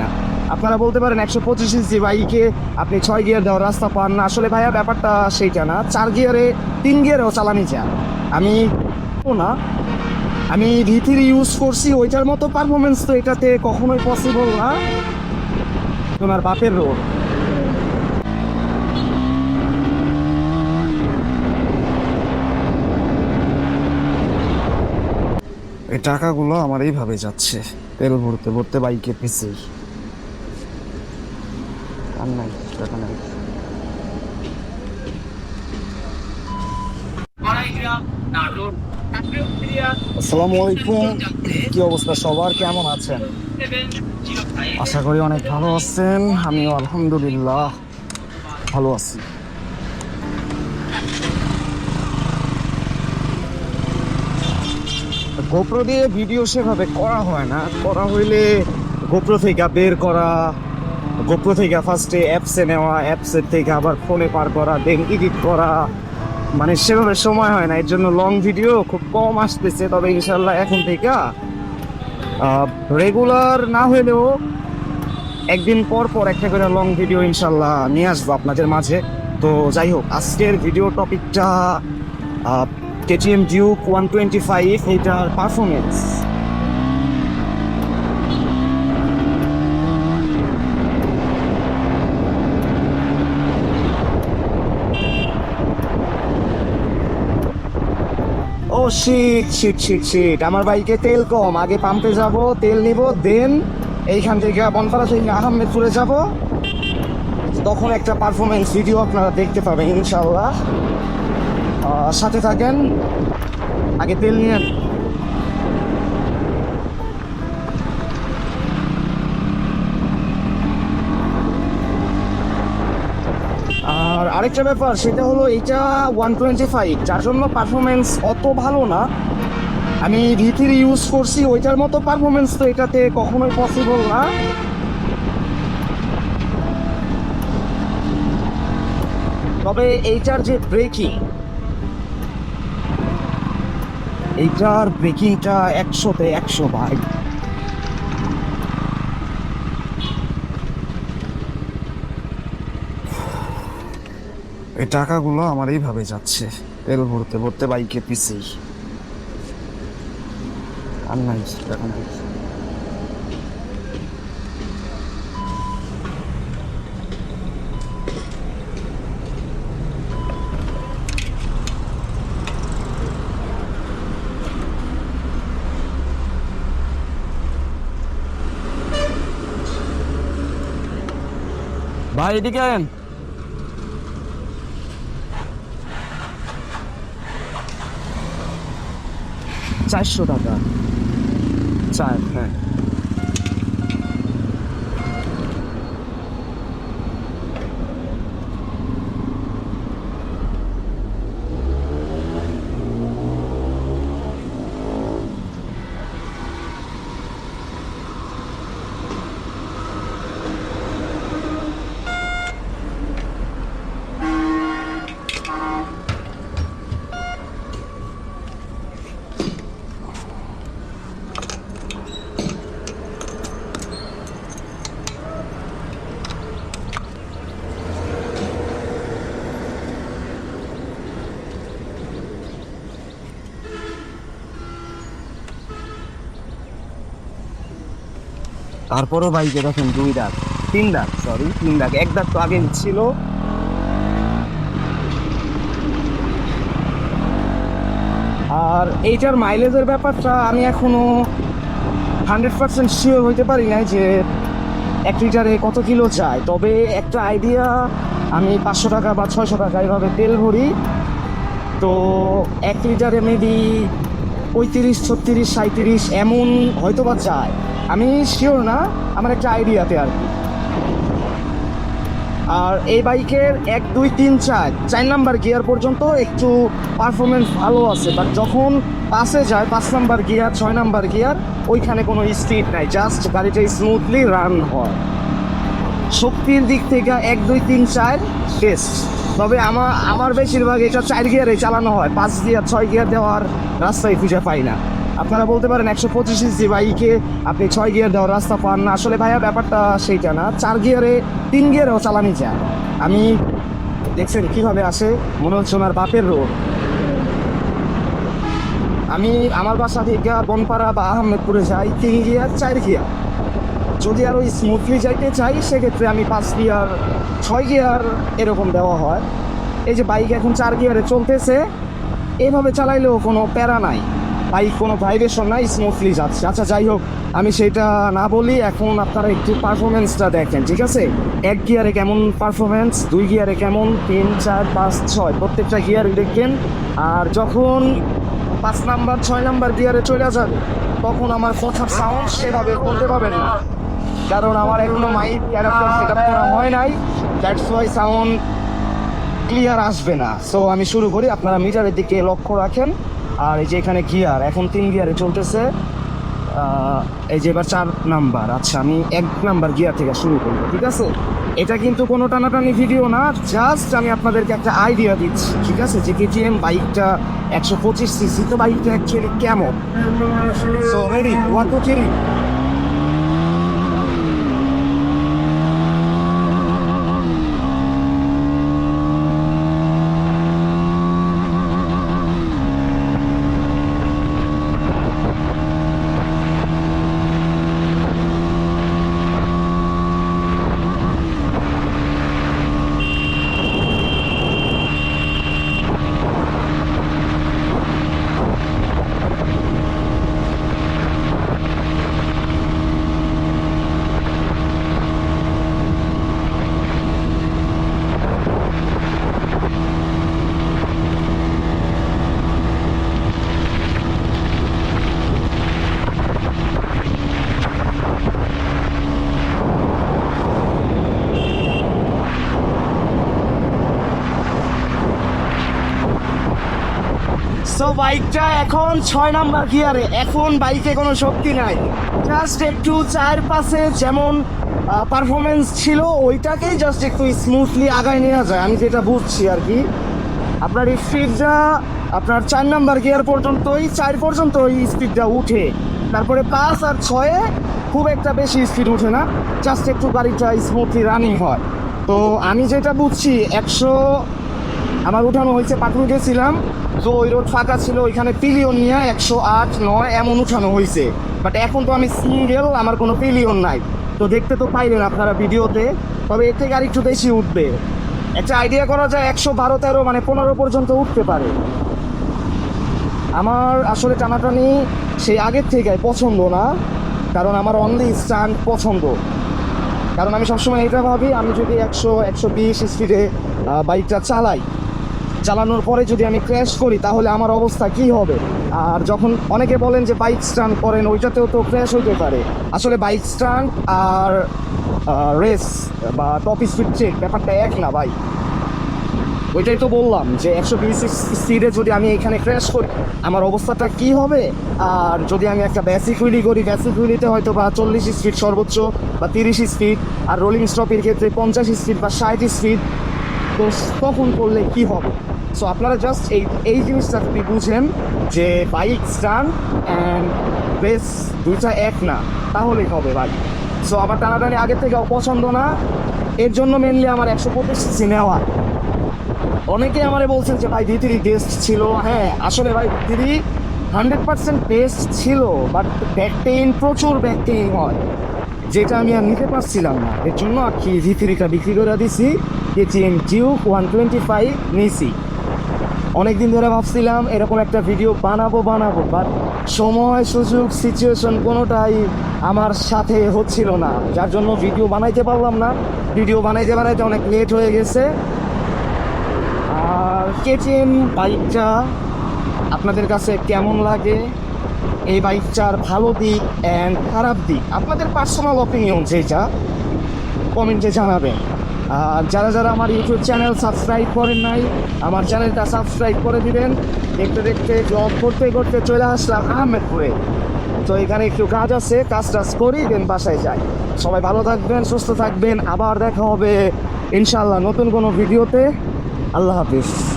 না আপনারা বলতে পারেন একশো পঁচিশ ইঞ্চি বাইকে আপনি ছয় গিয়ার দেওয়ার রাস্তা পান না। আসলে ভাইয়া, ব্যাপারটা সেইটা না। চার গিয়ারে তিন গিয়ারেও চালানি যায় আমি না। আমি ভিথির ইউজ করছি, ওইটার মতো পারফরমেন্স তো এটাতে কখনোই পসিবল না। তোমার বাপের রোড এই টাকাগুলো আমার এইভাবে যাচ্ছে। তেল ভরতে ভরতে বাইকে পিছেই আর নাই টাকা নাই আসসালামু আলাইকুম। কি অবস্থা সবার? কেমন আছেন? আশা করি অনেক ভালো আছেন। আমিও আলহামদুলিল্লাহ ভালো আছি। গোপ্রো দিয়ে ভিডিও সেভাবে করা হয় না। করা হইলে গোপ্রো থেকে বের করা গোপ্রো থেকে ফার্স্টে অ্যাপসে নেওয়া অ্যাপসের থেকে আবার ফোনে পার করা দেন এডিট করা। মানে সেভাবে সময় হয় না, এর জন্য লং ভিডিও খুব কম আসতেছে, তবে ইনশাল্লাহ এখন থেকে রেগুলার না হলেও একদিন পর পর একটা করে লং ভিডিও ইনশাল্লাহ নিয়ে আসব আপনাদের মাঝে। তো যাই হোক, আজকের ভিডিও টপিকটা KTM Duke one twenty five এইটার performance sheet sheet sheet sheet আমার বাইকে তেল কম। আগে পাম্পে যাব, তেল নিব দেন এইখান থেকে বনপাড়া থেকে আহমেদপুরে যাব। তখন একটা পারফরমেন্স ভিডিও আপনারা দেখতে পাবেন ইনশাল্লাহ সাথে থাকেন। আগে তেল নিয়ে আরেকটা ব্যাপার, সেটা হলো এটা ওয়ান টোয়েন্টি ফাইভ যার জন্য পারফরমেন্স অত ভালো না। আমি ভিথির ইউজ করছি, ওইটার মতো পারফরমেন্স তো এটাতে কখনোই পসিবল না। তবে এইটার যে ব্রেকিং এইটার ব্রেকিংটা একশোতে একশো ভাই এই টাকাগুলো আমার এইভাবে যাচ্ছে। তেল ভরতে ভরতে বাইকে পিছেই। আর নাই নাই ভাই, এদিকে আয়েন। চারশো টাকা চার হ্যাঁ তারপরও বাইকে দেখেন দুই দাগ, তিন দাগ সরি তিন দাগ, এক দাগ তো আগে ছিল। আর এইটার মাইলেজের ব্যাপারটা আমি এখনও হান্ড্রেড পার্সেন্ট শিওর হইতে পারি না যে এক লিটারে কত কিলো যায়। তবে একটা আইডিয়া আমি পাঁচশো টাকা বা ছয়শো টাকা এভাবে তেল ভরি। তো এক লিটারে মেবি পঁয়ত্রিশ, ছত্রিশ সাঁত্রিশ এমন হয়তো বা যায় আমি শিওর না, আমার একটা আইডিয়াতে আর কি। আর এই বাইকের এক, দুই, তিন, চার চার নাম্বার গিয়ার পর্যন্ত একটু পারফরমেন্স ভালো আছে বাট যখন পাশে যায়, পাঁচ নাম্বার গিয়ার, ছয় নাম্বার গিয়ার, ওইখানে কোনো স্পিড নাই জাস্ট গাড়িটা স্মুথলি রান হয়। শক্তির দিক থেকে এক, দুই, তিন, চার বেস্ট তবে আমার আমার বেশিরভাগ এটা চার গিয়ারে চালানো হয়। পাঁচ গিয়ার, ছয় গিয়ার দেওয়ার রাস্তায় খুঁজে পাই না। আপনারা বলতে পারেন একশো পঁচিশ ইঞ্চি বাইকে আপনি ছয় গিয়ার দেওয়ার রাস্তা পান না। আসলে ভাইয়া ব্যাপারটা সেইটা না। চার গিয়ারে তিন গিয়ারেও চালানি যায়। আমি দেখছেন কীভাবে আসে মনে হচ্ছে ওনার বাপের রোড আমি আমার বাসা থেকে বনপাড়া বা আহমেদপুরে যাই, তিন গিয়ার, চার গিয়ার। যদি আরও স্মুথলি যাইতে চাই, সেক্ষেত্রে আমি পাঁচ গিয়ার ছয় গিয়ার এরকম দেওয়া হয়। এই যে বাইক এখন চার গিয়ারে চলতেছে, এভাবে চালাইলেও কোনো প্যারা নাই বাইক কোনো ভাইব্রেশন নাই স্মুথলি যাচ্ছে। আচ্ছা যাই হোক, আমি সেটা না বলি, এখন আপনারা একটু পারফরমেন্সটা দেখেন, ঠিক আছে? এক গিয়ারে কেমন পারফরমেন্স দুই গিয়ারে কেমন, তিন, চার, পাঁচ, ছয়, প্রত্যেকটা গিয়ারে দেখেন আর যখন পাঁচ নাম্বার, ছয় নাম্বার গিয়ারে চলে যাবে, তখন আমার কথার সাউন্ড সেভাবে বলতে পারবেন না। কারণ আমার এখনও মাইক ক্যারেক্টার সেট আপ করা হয় নাই। দ্যাটস ওয়াই সাউন্ড ক্লিয়ার আসবে না। সো আমি শুরু করি। আপনারা মিটারের দিকে লক্ষ্য রাখেন। আর এই যে এখানে গিয়ার এখন তিন গিয়ারে চলতেছে। এই যে এবার চার নাম্বার আচ্ছা আমি এক নাম্বার গিয়ার থেকে শুরু করব, ঠিক আছে? এটা কিন্তু কোনো টানাটানি ভিডিও না। জাস্ট আমি আপনাদেরকে একটা আইডিয়া দিচ্ছি, ঠিক আছে? যে কেটিএম বাইকটা একশো পঁচিশ সিসি তো বাইকটা অ্যাকচুয়ালি কেমন? So ready one two so বাইকটা এখন ছয় নাম্বার গিয়ারে এখন বাইকে কোনো শক্তি নাই। জাস্ট একটু চার পাশে যেমন পারফরমেন্স ছিল, ওইটাকেই জাস্ট একটু স্মুথলি আগায় নেওয়া যায়। আমি যেটা বুঝছি আর কি। আপনার স্পিডটা আপনার চার নাম্বার গিয়ার পর্যন্তই, চার পর্যন্ত ওই স্পিডটা উঠে। তারপরে পাঁচ আর ছয়ে খুব একটা বেশি স্পিড উঠে না। জাস্ট একটু গাড়িটা স্মুথলি রানিং হয়। তো আমি যেটা বুঝছি, একশো আমার উঠানো হয়েছে পাটুল গেছিলাম। তো ওই রোড ফাঁকা ছিল, ওইখানে পিলিয়ন নিয়ে একশো আট, নয় এমন উঠানো হয়েছে। বাট এখন তো আমি সিঙ্গেল আমার কোনো পিলিয়ন নাই। তো দেখতে তো পাইলেন আপনারা ভিডিওতে, তবে এর থেকে আর একটু বেশি উঠবে। একটা আইডিয়া করা যায়, একশো বারো তেরো মানে পনেরো পর্যন্ত উঠতে পারে। আমার আসলে টানাটানি সেই আগের থেকে পছন্দ না, কারণ আমার অনলি স্ট্যান্ড পছন্দ। কারণ আমি সবসময় এটা ভাবি, আমি যদি একশো একশো বিশ স্পিডে বাইকটা চালাই চালানোর পরে যদি আমি ক্র্যাশ করি, তাহলে আমার অবস্থা কি হবে? আর যখন অনেকে বলেন যে বাইক স্টান্ট করেন, ওইটাতেও তো ক্র্যাশ হতে পারে। আসলে বাইক স্টান্ট আর রেস বা টপ স্পিড চেক ব্যাপারটা এক না ভাই। ওইটাই তো বললাম যে একশো বিশ স্পিডে যদি আমি এখানে ক্র্যাশ করি, আমার অবস্থাটা কি হবে? আর যদি আমি একটা বেসিক হুইলি করি বেসিক হুইলিতে হয়তো বা চল্লিশ স্পিড সর্বোচ্চ বা তিরিশ স্পিড আর রোলিং স্টপের ক্ষেত্রে পঞ্চাশ স্পিড বা ষাট স্পিড তো তখন করলে কি হবে? সো আপনারা জাস্ট এই এই জিনিসটা যদি বুঝেন যে বাইক স্টান অ্যান্ড বেস দুইটা এক না, তাহলেই হবে ভাই। সো আমার টানাটানি আগের থেকে অপছন্দ না। এর জন্য মেনলি আমার একশো পঁচিশ সিসি নেওয়া। অনেকে আমারে বলছেন যে, ভাই ভিতরি বেস্ট ছিল। হ্যাঁ আসলে ভাই ভিতরি হান্ড্রেড পার্সেন্ট বেস্ট ছিল বাট ব্যাক পেইন প্রচুর ব্যাক পেইন হয়, যেটা আমি আর নিতে পারছিলাম না। এর জন্য আর কি ভিতরিটা বিক্রি করে দিছি কেটিএম জিউ ওয়ান টোয়েন্টি ফাইভ নিছি। অনেকদিন ধরে ভাবছিলাম এরকম একটা ভিডিও বানাবো বানাবো বাট সময়, সুযোগ সিচুয়েশন কোনোটাই আমার সাথে হচ্ছিল না। যার জন্য ভিডিও বানাইতে পারলাম না। ভিডিও বানাইতে বানাইতে অনেক লেট হয়ে গেছে। আর কেটিএম বাইকটা আপনাদের কাছে কেমন লাগে? এই বাইকটার ভালো দিক অ্যান্ড খারাপ দিক। আপনাদের পার্সোনাল অপিনিয়ন যেটা কমেন্টে জানাবেন। আর যারা যারা আমার ইউটিউব চ্যানেল সাবস্ক্রাইব করেন নাই, আমার চ্যানেলটা সাবস্ক্রাইব করে দিবেন। দেখতে দেখতে জব করতে করতে চলে আসলাম আহমেদপুরে। তো এখানে একটু কাজ আছে, কাজ টাজ করি দেন বাসায় যাই। সবাই ভালো থাকবেন, সুস্থ থাকবেন, আবার দেখা হবে ইনশাল্লাহ নতুন কোনো ভিডিওতে। আল্লাহ হাফিজ।